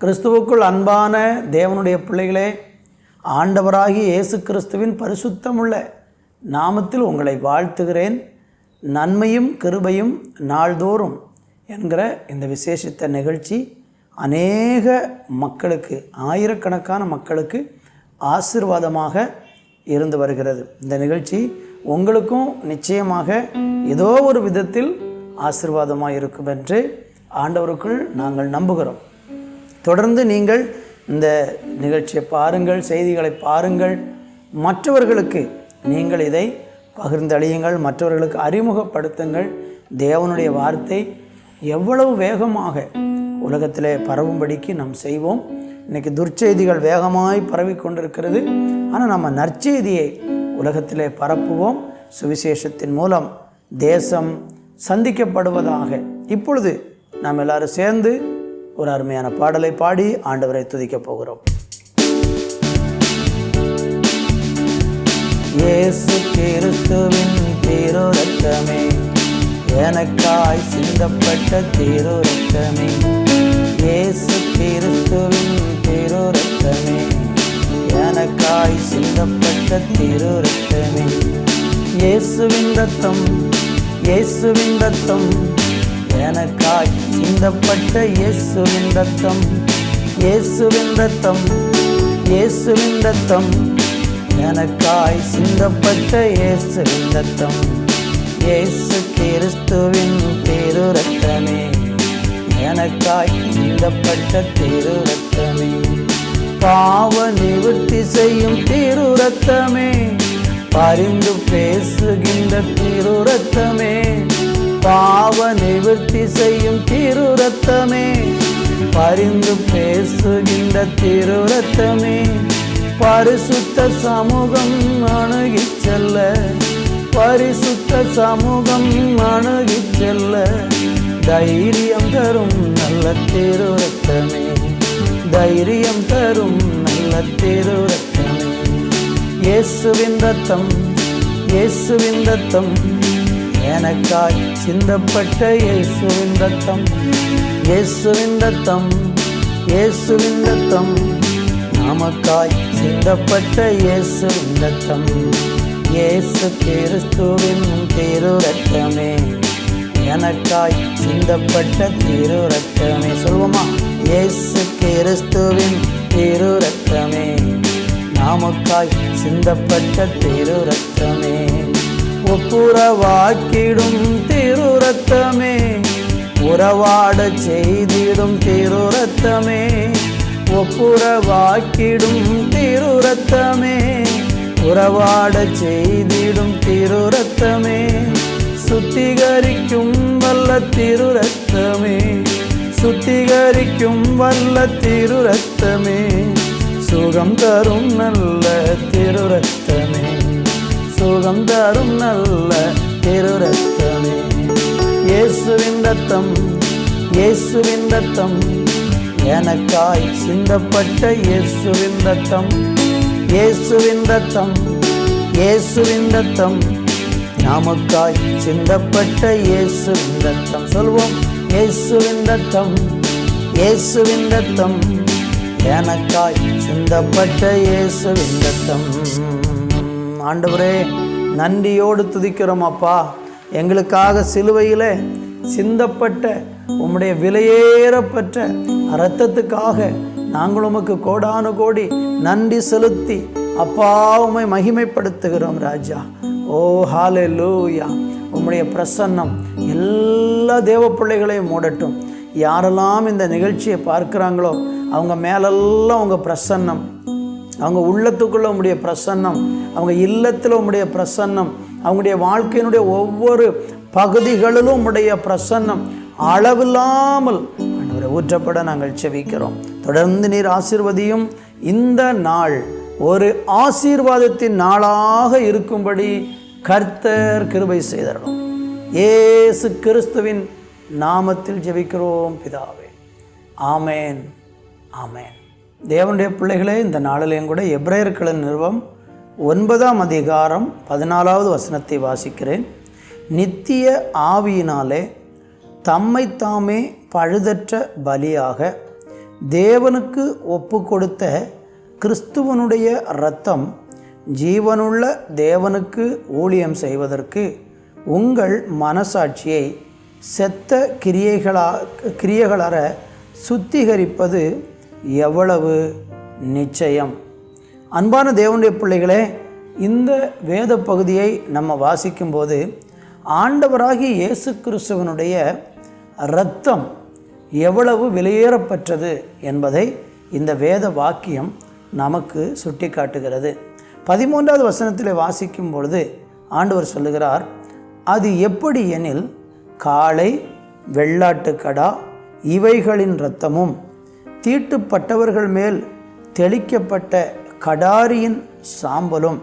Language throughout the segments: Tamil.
கிறிஸ்துவுக்குள் அன்பான தேவனுடைய பிள்ளைகளே ஆண்டவராகிய இயேசு கிறிஸ்துவின் பரிசுத்தமுள்ள நாமத்தில் உங்களை வாழ்த்துகிறேன். நன்மையும் கிருபையும் நாள்தோறும் என்கிற இந்த விசேஷித்த நிகழ்ச்சி அநேக மக்களுக்கு ஆயிரக்கணக்கான மக்களுக்கு ஆசீர்வாதமாக இருந்து வருகிறது. இந்த நிகழ்ச்சி உங்களுக்கும் நிச்சயமாக ஏதோ ஒரு விதத்தில் ஆசீர்வாதமாக இருக்கும் என்று ஆண்டவருக்குள் நாங்கள் நம்புகிறோம். தொடர்ந்து நீங்கள் இந்த நிகழ்ச்சியை பாருங்கள் செய்திகளை பாருங்கள். மற்றவர்களுக்கு நீங்கள் இதை பகிர்ந்தளியுங்கள் மற்றவர்களுக்கு அறிமுகப்படுத்துங்கள். தேவனுடைய வார்த்தை எவ்வளவு வேகமாக உலகத்திலே பரவும்படிக்கு நாம் செய்வோம். இன்றைக்கி துர்ச்செய்திகள் வேகமாய் பரவி கொண்டிருக்கிறது ஆனால் நம்ம நற்செய்தியை உலகத்திலே பரப்புவோம். சுவிசேஷத்தின் மூலம் தேசம் சந்திக்கப்படுவதாக. இப்பொழுது நாம் எல்லாரும் சேர்ந்து ஒரு அருமையான பாடலை பாடி ஆண்டவரை துதிக்கப் போகிறோம். இயேசு கிறிஸ்துவின் திரு ரத்தமே எனக்காய் சிந்தப்பட்ட தீரு ரத்தமே திரு ரத்தமே இயேசுவின் ரத்தம் இயேசுவின் ரத்தம். எனக்காய் சிந்தப்பட்ட இயேசுவின் ரத்தம் இயேசுவின் ரத்தம் இயேசுவின் ரத்தம். எனக்காய் சிந்தப்பட்ட இயேசுவின் ரத்தம். இயேசு கிறிஸ்துவின் திரு ரத்தமே எனக்காய் சிந்தப்பட்ட திரு ரத்தமே பாவ நிவர்த்தி செய்யும் திரு ரத்தமே பரிந்து பேசுகின்ற திரு ரத்தமே பாவ நிவர்த்தி செய்யும் திரு ரத்தமே பரிந்து பேசுகின்ற திரு ரத்தமே பரிசுத்த சமூகம் அணுகி செல்ல. பரிசுத்த சமூகம் அணுகி செல்ல. தைரியம் தரும் நல்ல திரு ரத்தமே தைரியம் தரும் நல்ல திரு ரத்தமே இயேசுவின் ரத்தம் இயேசுவின் ரத்தம். எனக்காய் சிந்தப்பட்ட இயேசுவின் ரத்தம். இயேசுவின் ரத்தம் இயேசுவின் ரத்தம். நமக்காய் சிந்தப்பட்ட இயேசுவின் ரத்தம். இயேசு கிறிஸ்துவின் திரு ரத்தமே எனக்காய் சிந்தப்பட்ட திரு ரத்தமே சொல்வோமா இயேசு கிறிஸ்துவின் திரு ரத்தமே நாமக்காய் சிந்தப்பட்ட திரு ரத்தமே ஒப்புரவாக்கிடும் திரு ரத்தமே உறவாட செய்திடும் திரு ரத்தமே ஒப்புரவாக்கிடும் திரு ரத்தமே உறவாட செய்திடும் திரு ரத்தமே சுத்திகரிக்கும் வல்ல திரு ரத்தமே சுத்திகரிக்கும் வல்ல திரு ரத்தமே சுகம் தரும் நல்ல திரு ரத்தமே சுகம் தரும் நல்ல திரு ரத்தமே இயேசுவின் ரத்தம் இயேசுவின் ரத்தம். எனக்காய் சிந்தப்பட்ட இயேசுவின் ரத்தம். இயேசுவின் ரத்தம் இயேசுவின் ரத்தம். நமக்காய் சிந்தப்பட்ட இயேசுவின் ரத்தம். சொல்வோம். இயேசுவின் ரத்தம் இயேசுவின் ரத்தம். எனக்காய் சிந்தப்பட்ட இயேசுவின் ரத்தம். ஆண்டவரே நன்றியோடு துதிக்கிறோம் அப்பா. எங்களுக்காக சிலுவையிலே சிந்தப்பட்ட உம்முடைய விலையேறப்பட்ட இரத்தத்துக்காக நாங்கள் உமக்கு கோடானு கோடி நன்றி செலுத்தி அப்பா உமை மகிமைப்படுத்துகிறோம் ராஜா. ஓ ஹாலே லூயா உம்முடைய பிரசன்னம் எல்லா தேவ பிள்ளைகளையும் மூடட்டும். யாரெல்லாம் இந்த நிகழ்ச்சியை பார்க்குறாங்களோ அவங்க மேலெல்லாம் உங்கள் பிரசன்னம். அவங்க உள்ளத்துக்குள்ள உங்களுடைய பிரசன்னம் அவங்க இல்லத்தில் உங்களுடைய பிரசன்னம் அவங்களுடைய வாழ்க்கையினுடைய ஒவ்வொரு பகுதிகளிலும் உங்களுடைய பிரசன்னம். அளவில்லாமல் ஆண்டவரை ஊற்றப்பட நாங்கள் செவிக்கிறோம் தொடர்ந்து நீர் ஆசீர்வதியும். இந்த நாள் ஒரு ஆசீர்வாதத்தின் நாளாக இருக்கும்படி கர்த்தர் கிருபை செய்தரணும். ஏசு கிறிஸ்துவின் நாமத்தில் ஜெபிக்கிறோம் பிதாவே. ஆமேன். ஆமேன். தேவனுடைய பிள்ளைகளே இந்த நாளிலையும் கூட எப்ரேயர்களின் நிறுவம் ஒன்பதாம் அதிகாரம் பதினாலாவது வசனத்தை வாசிக்கிறேன். நித்திய ஆவியினாலே தம்மை தாமே பழுதற்ற பலியாக தேவனுக்கு ஒப்பு கொடுத்த கிறிஸ்துவனுடைய இரத்தம் ஜீவனுள்ள தேவனுக்கு ஊழியம் செய்வதற்கு உங்கள் மனசாட்சியை செத்த கிரியைகளா கிரியைகளற சுத்திகரிப்பது எவ்வளவு நிச்சயம்? அன்பான தேவனுடைய பிள்ளைகளே இந்த வேத பகுதியை நம்ம வாசிக்கும்போது ஆண்டவராகிய இயேசு கிறிஸ்துவனுடைய இரத்தம் எவ்வளவு வெளியேறப்பெற்றது என்பதை இந்த வேத வாக்கியம் நமக்கு சுட்டி காட்டுகிறது பதிமூன்றாவது வசனத்தில் வாசிக்கும் பொழுது ஆண்டவர் சொல்லுகிறார் அது எப்படி எனில் காளை வெள்ளாட்டுக்கடா இவைகளின் இரத்தமும் தீட்டுப்பட்டவர்கள் மேல் தெளிக்கப்பட்ட கடாரியின் சாம்பலும்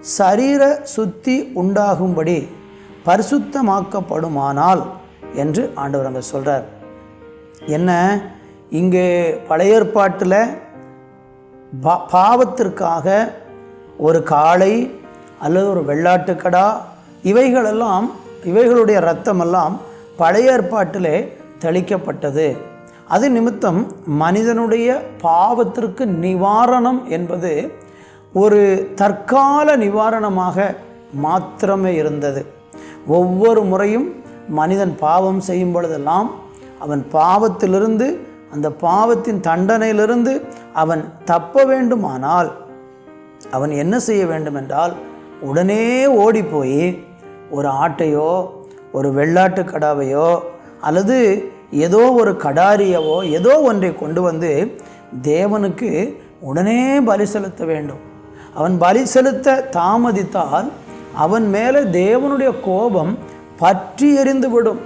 சரீர சுத்தி உண்டாகும்படி பரிசுத்தமாக்கப்படுமானால் என்று ஆண்டவர் அங்கே சொல்கிறார் என்ன? இங்கே பழைய ஏற்பாட்டில் பா பாவத்திற்காக ஒரு காளை அல்லது ஒரு வெள்ளாட்டுக்கடா இவைகளெல்லாம் இவைகளுடைய இரத்தமெல்லாம் பழைய ஏற்பாட்டிலே தெளிக்கப்பட்டது. அது நிமித்தம் மனிதனுடைய பாவத்திற்கு நிவாரணம் என்பது ஒரு தற்கால நிவாரணமாக மாத்திரமே இருந்தது. ஒவ்வொரு முறையும் மனிதன் பாவம் செய்யும் பொழுதெல்லாம் அவன் பாவத்திலிருந்து அந்த பாவத்தின் தண்டனையிலிருந்து அவன் தப்ப வேண்டுமானால் அவன் என்ன செய்ய வேண்டுமென்றால் உடனே ஓடிப்போய் ஒரு ஆட்டையோ ஒரு வெள்ளாட்டு கடாவையோ அல்லது ஏதோ ஒரு கடாரியவோ ஏதோ ஒன்றை கொண்டு வந்து தேவனுக்கு உடனே பலி செலுத்த வேண்டும். அவன் பலி செலுத்த தாமதித்தால் அவன் மேலே தேவனுடைய கோபம் பற்றி எறிந்துவிடும்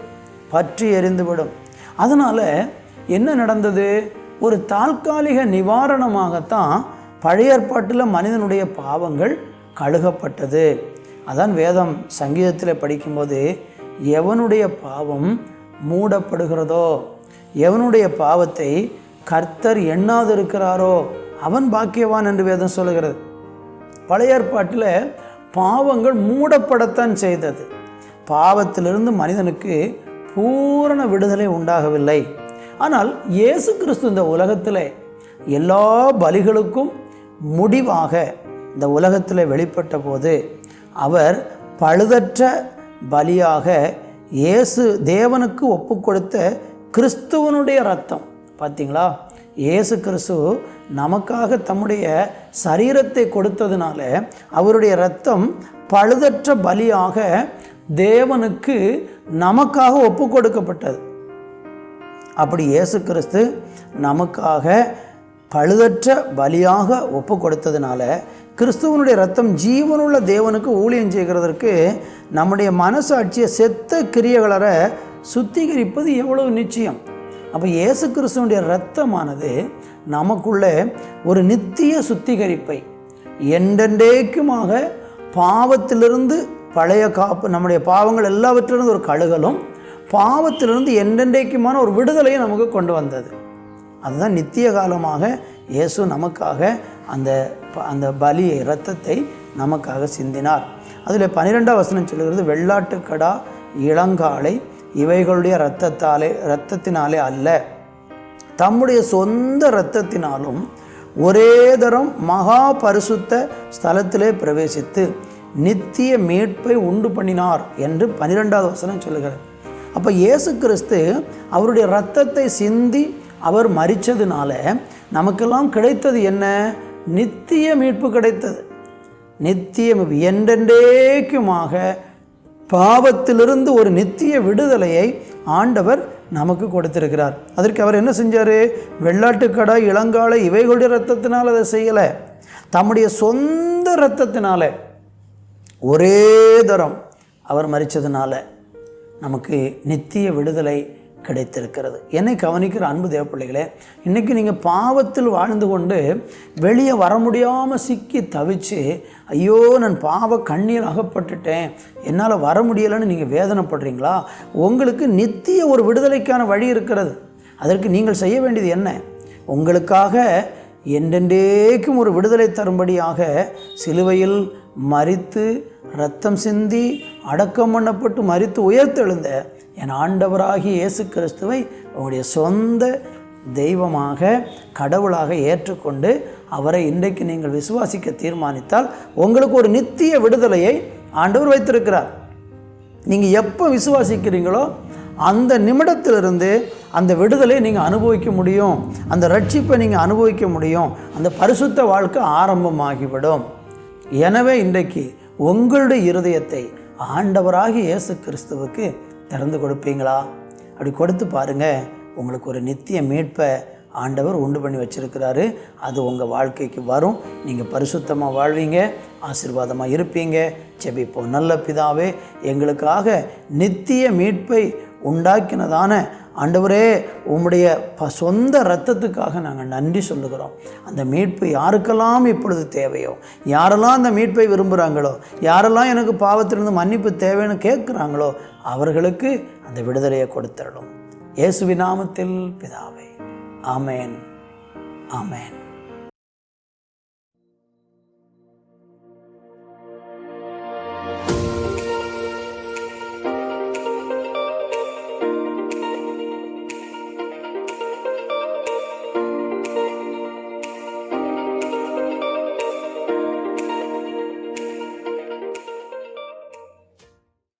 பற்றி எறிந்துவிடும் அதனால் என்ன நடந்தது? ஒரு தாற்காலிக நிவாரணமாகத்தான் பழைய ஏற்பாட்டில் மனிதனுடைய பாவங்கள் கழுகப்பட்டது. அதான் வேதம் சங்கீதத்தில் படிக்கும்போது எவனுடைய பாவம் மூடப்படுகிறதோ எவனுடைய பாவத்தை கர்த்தர் எண்ணாதிருக்கிறாரோ அவன் பாக்கியவான் என்று வேதம் சொல்லுகிறது. பழைய ஏற்பாட்டில் பாவங்கள் மூடப்படத்தான் செய்தது. பாவத்திலிருந்து மனிதனுக்கு பூரண விடுதலை உண்டாகவில்லை. ஆனால் இயேசு கிறிஸ்து இந்த உலகத்தில் எல்லா பலிகளுக்கும் முடிவாக இந்த உலகத்தில் வெளிப்பட்ட போது அவர் பழுதற்ற பலியாக இயேசு தேவனுக்கு ஒப்பு கொடுத்த கிறிஸ்துவனுடைய ரத்தம் பார்த்தீங்களா இயேசு கிறிஸ்து நமக்காக தம்முடைய சரீரத்தை கொடுத்ததுனால அவருடைய ரத்தம் பழுதற்ற பலியாக தேவனுக்கு நமக்காக ஒப்பு கொடுக்கப்பட்டது அப்படி இயேசு கிறிஸ்து நமக்காக பழுதற்ற பலியாக ஒப்பு கொடுத்ததுனால கிறிஸ்துவனுடைய ரத்தம் ஜீவனுள்ள தேவனுக்கு ஊழியம் செய்கிறதற்கு நம்முடைய மனசாட்சியை செத்த கிரியகளரை சுத்திகரிப்பது எவ்வளவு நிச்சயம். அப்போ இயேசு கிறிஸ்துவனுடைய ரத்தமானது நமக்குள்ளே ஒரு நித்திய சுத்திகரிப்பை என்றென்றேக்குமாக பாவத்திலிருந்து பழைய காப்பு நம்முடைய பாவங்கள் எல்லாவற்றிலிருந்து ஒரு கழுகலும் பாவத்திலிருந்து என்றென்றைக்குமான ஒரு விடுதலையை நமக்கு கொண்டு வந்தது. அதுதான் நித்திய காலமாக இயேசு நமக்காக அந்த ப- அந்த பலி இரத்தத்தை நமக்காக சிந்தினார். அதில் பன்னிரெண்டாம் வசனம் சொல்கிறது வெள்ளாட்டுக்கடா இளங்காலை இவைகளுடைய இரத்தத்தாலே இரத்தத்தினாலே அல்ல. தம்முடைய சொந்த இரத்தத்தினாலும் ஒரே தரம் மகா பரிசுத்த ஸ்தலத்திலே பிரவேசித்து நித்திய மீட்பை உண்டு பண்ணினார் என்று பன்னிரெண்டாவது வசனம் சொல்லுகிறார் அப்போ இயேசு கிறிஸ்து அவருடைய இரத்தத்தை சிந்தி அவர் மறித்ததுனால நமக்கெல்லாம் கிடைத்தது என்ன? நித்திய மீட்பு கிடைத்தது. நித்திய மீட்பு என்றென்றேக்குமாக பாவத்திலிருந்து ஒரு நித்திய விடுதலையை ஆண்டவர் நமக்கு கொடுத்திருக்கிறார். அதற்கு அவர் என்ன செஞ்சார்? வெள்ளாட்டுக்கடா இளங்காலை இவைகளுடைய ரத்தத்தினால் அதை செய்யலை. தம்முடைய சொந்த இரத்தத்தினால ஒரே தரம் அவர் மறித்ததுனால நமக்கு நித்திய விடுதலை கிடைத்திருக்கிறது. என்னை கவனிக்கிற அன்பு தேவப்பிள்ளைகளே இன்றைக்கி நீங்கள் பாவத்தில் வாழ்ந்து கொண்டு வெளியே வர முடியாமல் சிக்கி தவிச்சு ஐயோ நான் பாவ கண்ணியில் அகப்பட்டுட்டேன் என்னால் வர முடியலைன்னு நீங்கள் வேதனைப்படுறீங்களா? உங்களுக்கு நித்திய ஒரு விடுதலைக்கான வழி இருக்கிறது. அதற்கு நீங்கள் செய்ய வேண்டியது என்ன? உங்களுக்காக என்றென்றேக்கும் ஒரு விடுதலை தரும்படியாக சிலுவையில் மரித்து ரத்தம் சிந்தி அடக்கம் பண்ணப்பட்டு மரித்து உயர்த்தெழுந்த என் ஆண்டவராகிய இயேசு கிறிஸ்துவை உங்களுடைய சொந்த தெய்வமாக கடவுளாக ஏற்றுக்கொண்டு அவரை இன்றைக்கு நீங்கள் விசுவாசிக்க தீர்மானித்தால் உங்களுக்கு ஒரு நித்திய விடுதலையை ஆண்டவர் வைத்திருக்கிறார். நீங்கள் எப்போ விசுவாசிக்கிறீங்களோ அந்த நிமிடத்திலிருந்து அந்த விடுதலை நீங்கள் அனுபவிக்க முடியும். அந்த ரட்சிப்பை நீங்கள் அனுபவிக்க முடியும். அந்த பரிசுத்த வாழ்க்கை ஆரம்பமாகிவிடும். எனவே இன்றைக்கு உங்களுடைய இருதயத்தை ஆண்டவராகி இயேசு கிறிஸ்துவுக்கு திறந்து கொடுப்பீங்களா? அப்படி கொடுத்து பாருங்கள் உங்களுக்கு ஒரு நித்திய மீட்பை ஆண்டவர் உண்டு பண்ணி வச்சுருக்கிறாரு. அது உங்கள் வாழ்க்கைக்கு வரும். நீங்கள் பரிசுத்தமாக வாழ்வீங்க. ஆசீர்வாதமாக இருப்பீங்க. செபிப்போம் நல்ல பிதாவே எங்களுக்காக நித்திய மீட்பை உண்டாக்கினதான ஆண்டவரே உம்முடைய ப சொந்த இரத்தத்துக்காக நாங்கள் நன்றி சொல்லுகிறோம். அந்த மீட்பு யாருக்கெல்லாம் இப்பொழுது தேவையோ யாரெல்லாம் அந்த மீட்பை விரும்புகிறாங்களோ யாரெல்லாம் எனக்கு பாவத்திலிருந்து மன்னிப்பு தேவைன்னு கேட்குறாங்களோ அவர்களுக்கு அந்த விடுதலையை கொடுத்துடணும் இயேசுவின் நாமத்தில் பிதாவை. ஆமேன். ஆமேன்.